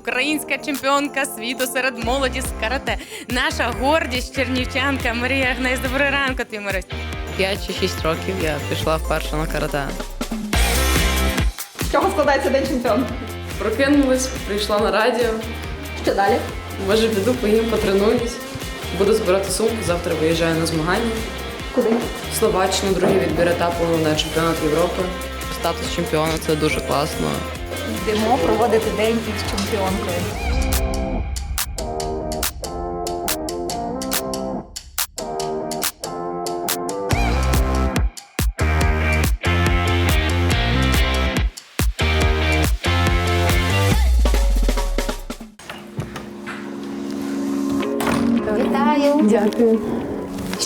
Українська чемпіонка світу серед молоді з карате. Наша гордість чернівчанка Марія Гнесь. Добрий ранку, тобі, Марусь. 5 чи 6 років я пішла вперше на карате. З чого складається день чемпіонки? Прокинулась, прийшла на радіо. Що далі? Може, піду поїм, потренуюсь. Буду збирати сумку, завтра виїжджаю на змагання. Куди? В Словаччину другий відбір етапу на чемпіонат Європи. Статус чемпіона це дуже класно. Йдемо проводити день із чемпіонкою. Вітаю. Дякую.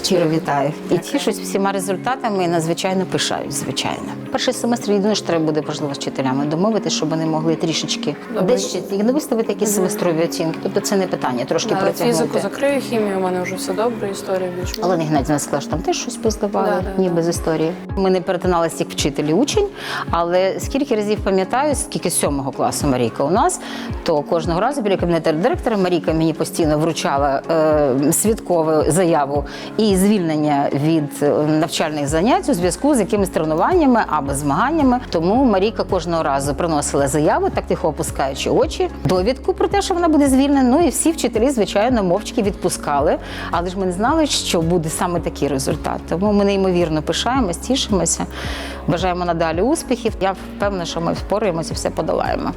Щиро вітаю. І тішусь всіма результатами і надзвичайно пишаюсь, звичайно. Перший семестр єдине, що треба буде можливо з вчителями домовити, щоб вони могли трішечки десь ще не виставити якісь семестрові оцінки. Тобто це не питання, трошки Але протягнути. фізику закрию, хімію, у мене вже все добре, історія більш Олена Геннадівна сказала, що там теж щось поздавали, Да, да, да. ніби з історії. Ми не перетиналися як вчитель і учень, але скільки разів пам'ятаю, скільки сьомого класу Марійка у нас, то кожного разу біля кабінету директора Марійка мені постійно вручала е, свідкову заяву і звільнення від е, навчальних занять у зв'язку з якимись тренуваннями або змаганнями. Тому Марійка кожного разу приносила заяву, так тихо опускаючи очі, довідку про те, що вона буде звільнена. Ну і всі вчителі, звичайно, мовчки відпускали. Але ж ми не знали, що буде саме такий результат. Тому ми неймовірно пишаємось, тішимося, бажаємо надалі успіхів. Я впевнена, що ми впораємося і все подолаємо.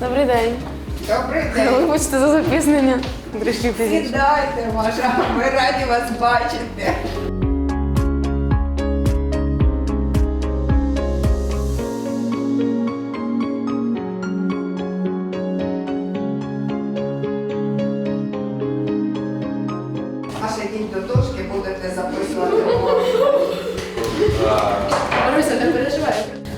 Добрий день. Добрий день. Вибачте за запізнення. Сідайте, Маша. Ми раді вас бачити. Маша, йдіть до дошки, будете записувати. Маруся, не переживай.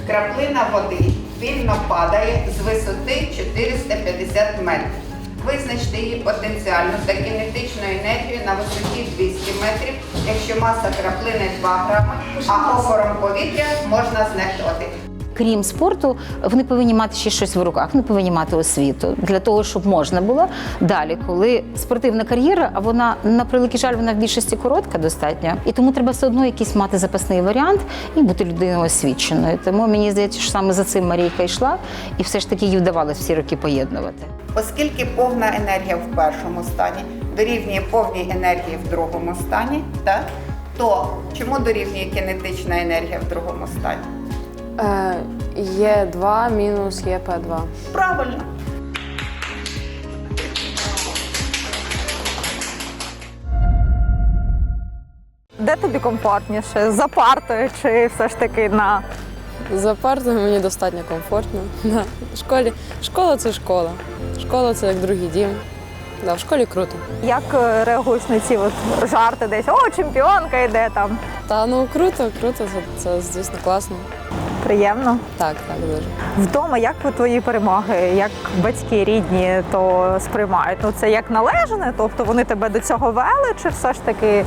Краплина води вільно падає з висоти 450 метрів. Визначте її потенціальну та кінетичну енергію на висоті 200 метрів, якщо маса краплини 2 грами, а опором повітря можна знехтувати. Крім спорту, вони повинні мати ще щось в руках, вони повинні мати освіту для того, щоб можна було далі, коли спортивна кар'єра, а вона на превеликий жаль, вона в більшості коротка достатньо, і тому треба все одно якийсь мати запасний варіант і бути людиною освіченою. Тому мені здається, що саме за цим Марійка йшла, і все ж таки їй вдавалося всі роки поєднувати. Оскільки повна енергія в першому стані дорівнює повній енергії в другому стані, так? то чому дорівнює кінетична енергія в другому стані? Е, є 2 мінус ЄП2. Правильно. Де тобі комфортніше? За партою чи все ж таки на За партою мені достатньо комфортно. Да. В школі. Школа це школа. Школа це як другий дім. Да, в школі круто. як е, реагуєш на ці от жарти десь? О, чемпіонка йде там. Та ну круто, круто, це, це звісно класно. Приємно. Так, так, дуже. Вдома, як ви твої перемоги, як батьки рідні то сприймають? Ну це як належне, тобто вони тебе до цього вели, чи все ж таки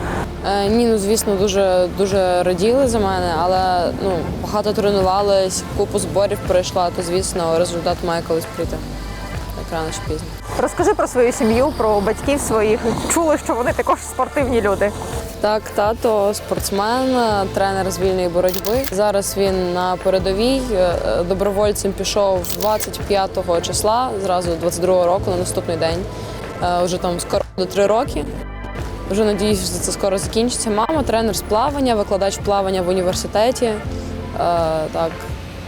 Е, ні, ну звісно, дуже дуже раділи за мене, але ну багато тренувалась, купу зборів пройшла, то звісно, результат має колись прийти. Так рано чи пізно. розкажи про свою сім'ю, про батьків своїх. Чули, що вони також спортивні люди. Так, тато спортсмен, е, тренер з вільної боротьби. Зараз він на передовій. Е, Добровольцем пішов 25 числа, зразу 22 року на наступний день. Е, Вже там скоро до три роки. Вже надіюсь, що це скоро закінчиться. Мама тренер з плавання, викладач плавання в університеті. Е, Так,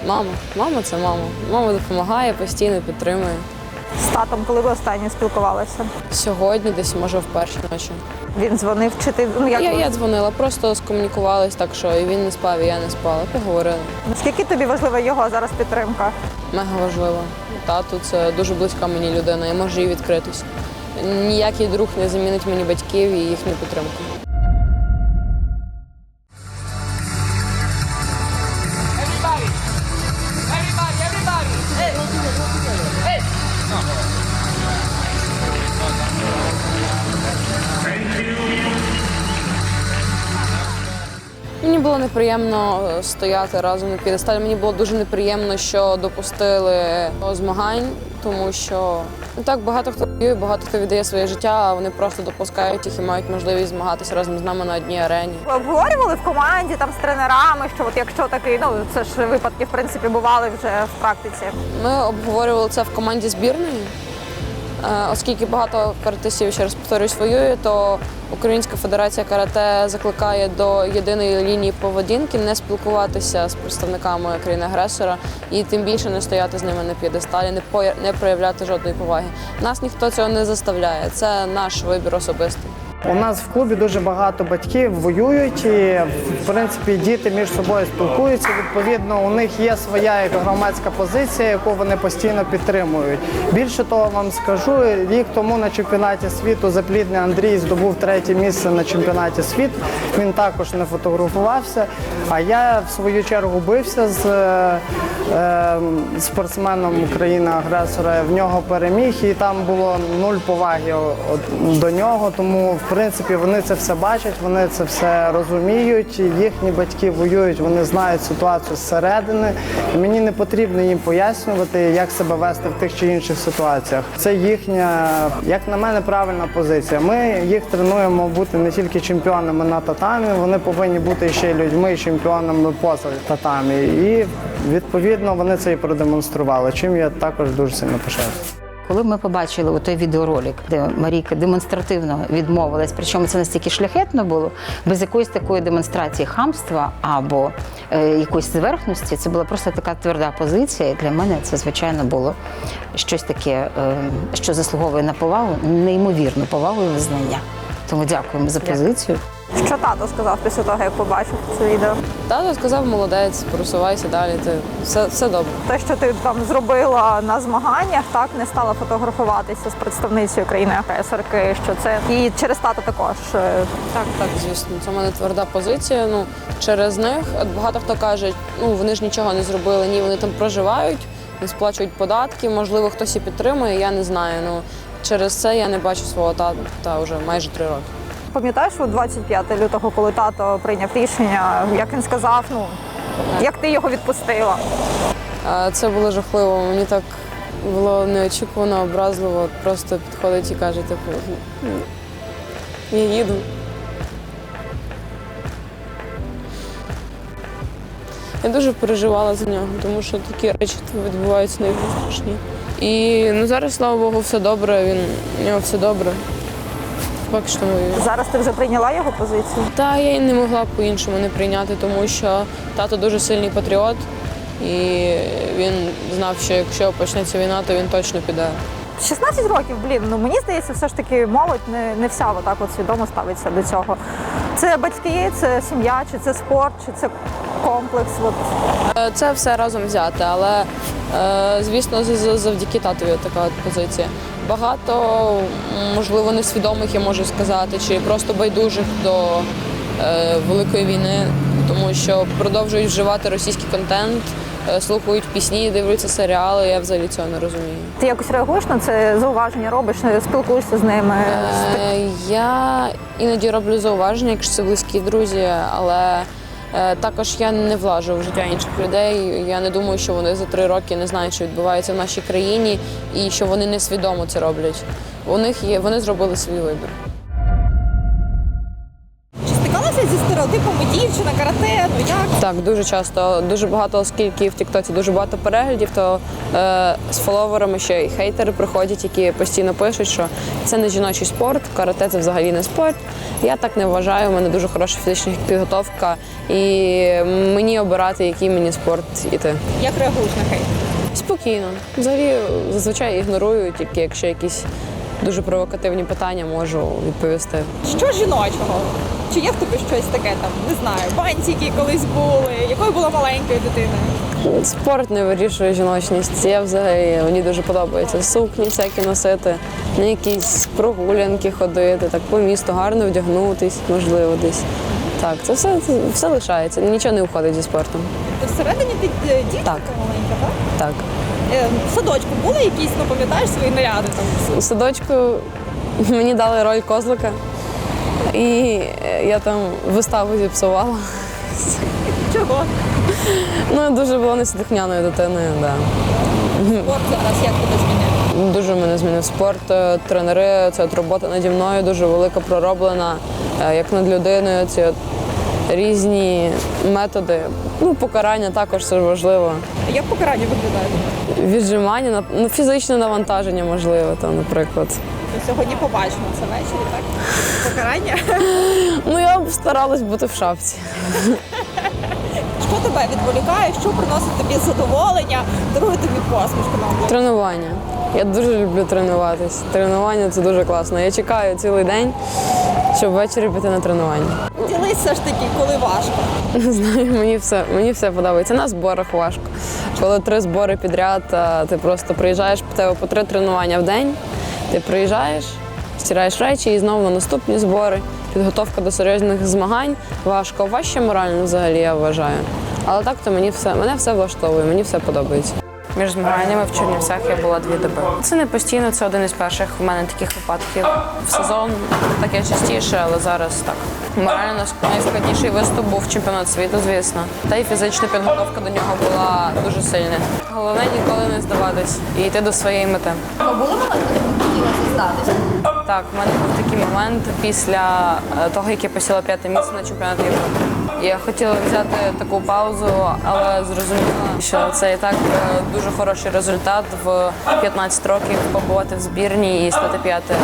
мама, мама це мама. Мама допомагає постійно, підтримує. З татом, коли ви останнє спілкувалися? Сьогодні, десь може в першій ночі. Він дзвонив, чи ти ну як Я, я дзвонила, просто скомунікувалась так, що і він не спав, і я не спала. Поговорили. наскільки тобі важлива його зараз підтримка? Мега важливо. Тату це дуже близька мені людина, я можу їй відкритись. Ніякий друг не замінить мені батьків і їхню підтримку. Неприємно е, стояти разом на п'єдесталі. Мені було дуже неприємно, що допустили змагань, тому що ну, так багато хто воює, багато хто віддає своє життя, а вони просто допускають їх і мають можливість змагатися разом з нами на одній арені. Ви обговорювали в команді там з тренерами, що от якщо такий, ну це ж випадки в принципі бували вже в практиці. Ми обговорювали це в команді збірної. Е, Оскільки багато каратистів, ще раз повторюсь, воює, то Українська федерація карате закликає до єдиної лінії поведінки не спілкуватися з представниками країни-агресора і тим більше не стояти з ними на п'єдесталі, не проявляти жодної поваги. Нас ніхто цього не заставляє. Це наш вибір особистий. У нас в клубі дуже багато батьків воюють, і в принципі діти між собою спілкуються. Відповідно, у них є своя громадська позиція, яку вони постійно підтримують. Більше того, вам скажу, рік тому на чемпіонаті світу заплідний Андрій здобув третє місце на чемпіонаті світу. Він також не фотографувався. А я в свою чергу бився з е, е, спортсменом країни-агресора. В нього переміг, і там було нуль поваги до нього. Тому, принципі, вони це все бачать, вони це все розуміють. Їхні батьки воюють, вони знають ситуацію зсередини. І мені не потрібно їм пояснювати, як себе вести в тих чи інших ситуаціях. Це їхня, як на мене, правильна позиція. Ми їх тренуємо бути не тільки чемпіонами на татамі, вони повинні бути ще людьми, чемпіонами поза татамі. І відповідно вони це і продемонстрували. Чим я також дуже сильно пишаюся. Коли ми побачили той відеоролик, де Марійка демонстративно відмовилась, причому це настільки шляхетно було, без якоїсь такої демонстрації хамства або е, якоїсь зверхності, це була просто така тверда позиція. І для мене це, звичайно, було щось таке, е, що заслуговує на повагу, неймовірну повагу і визнання. Тому дякуємо за позицію. Що тато сказав після того, як побачив це відео? Тато сказав, молодець, просувайся далі. Ти все, все добре. Те, що ти там зробила на змаганнях, так не стала фотографуватися з представницею країни-агресорки, що це і через тато також. е, Так, так, звісно, це в мене тверда позиція. Ну через них багато хто каже, ну вони ж нічого не зробили. Ні, вони там проживають, не сплачують податки. Можливо, хтось і підтримує. Я не знаю. Ну через це я не бачу свого тата вже майже три роки. Пам'ятаєш, от 25 лютого, коли тато прийняв рішення, як він сказав, ну як ти його відпустила? Це було жахливо. Мені так було неочікувано, образливо. Просто підходить і каже, типу, «Ну, я їду. Я дуже переживала за нього, тому що такі речі відбуваються найстрашні. І ну, зараз, слава Богу, все добре, він, у нього все добре. Поки що. Зараз ти вже прийняла його позицію. Та я й не могла по-іншому не прийняти, тому що тато дуже сильний патріот, і він знав, що якщо почнеться війна, то він точно піде. 16 років, блін, ну мені здається, все ж таки молодь не, не вся отак от свідомо ставиться до цього. Це батьки, це сім'я, чи це спорт, чи це комплекс. От. Е, Це все разом взяти, але е, звісно, завдяки татові така от позиція. Багато, можливо, несвідомих, я можу сказати, чи просто байдужих до е, великої війни, тому що продовжують вживати російський контент, е, слухають пісні, дивляться серіали. Я взагалі цього не розумію. Ти якось реагуєш на це зауваження, робиш, спілкуєшся з ними. Е, Я іноді роблю зауваження, якщо це близькі друзі, але е, також я не влажу в життя інших людей. Я не думаю, що вони за три роки не знають, що відбувається в нашій країні, і що вони несвідомо це роблять. У них є, вони зробили свій вибір. Так, дуже часто, дуже багато, оскільки в Тіктоці дуже багато переглядів, то е, з фоловерами ще й хейтери приходять, які постійно пишуть, що це не жіночий спорт, карате це взагалі не спорт. Я так не вважаю. У мене дуже хороша фізична підготовка, і мені обирати, який мені спорт іти. Як реагуєш на хейт? Спокійно. Взагалі зазвичай ігнорую, тільки якщо якісь дуже провокативні питання можу відповісти. Що жіночого? Чи є в тебе щось таке там? Не знаю, бантики колись були, якою була маленькою дитиною? Спорт не вирішує жіночність. Я взагалі мені дуже подобається сукні всякі носити, на якісь прогулянки ходити, так по місту гарно вдягнутись, можливо, десь. Так, це все, це все лишається, нічого не уходить зі спортом. Всередині ти е, дівчинка Так. маленька, так? Так. Е, В садочку були якісь, ну пам'ятаєш свої наряди там? У садочку мені дали роль козлика, і я там виставу зіпсувала. Чого? Ну, я дуже була неслухняною дитиною, да. Спорт зараз як тебе змінив? Дуже мене змінив спорт. Е, Тренери, це от робота наді мною дуже велика пророблена, е, як над людиною. Ці от різні методи. Ну, покарання також це важливо. Як покарання виглядає? Віджимання, ну, фізичне навантаження, можливо, там, наприклад. Сьогодні побачимо це ввечері, так? Покарання. Ну, я б старалась бути в шапці. Що тебе відволікає? Що приносить тобі задоволення? Дарує тобі посмішку? Тренування. Я дуже люблю тренуватись. Тренування це дуже класно. Я чекаю цілий день, щоб ввечері піти на тренування. Ділись все ж таки, коли важко. Не знаю, мені все, мені все подобається. На зборах важко. Коли три збори підряд, ти просто приїжджаєш в тебе по три тренування в день. Ти приїжджаєш, стираєш речі і знову на наступні збори. Підготовка до серйозних змагань важко, важче морально взагалі, я вважаю. Але так то мені все мене все влаштовує, мені все подобається. Між змаганнями в Чернівцях я була дві доби. Це не постійно, це один із перших в мене таких випадків. В сезон таке частіше, але зараз так. Морально нас- найскладніший виступ був чемпіонат світу, звісно. Та й фізична підготовка до нього була дуже сильна. Головне ніколи не здаватись і йти до своєї мети. Були моменти, коли здатися? Так, в мене був такий момент після е, того, як я посіла п'яте місце на чемпіонаті Європи. Я хотіла взяти таку паузу, але зрозуміла, що це і так е, дуже хороший результат в 15 років побувати в збірні і стати п'яте,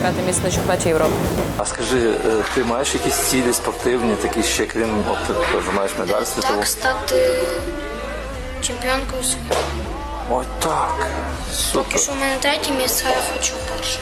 п'яте місце на чемпіонаті Європи. А скажи, е, ти маєш якісь цілі спортивні, такі ще крім от, ти маєш медаль світову? Так, стати чемпіонкою світу. Ой, так. Супер. Поки що в мене третє місце, а я хочу перше.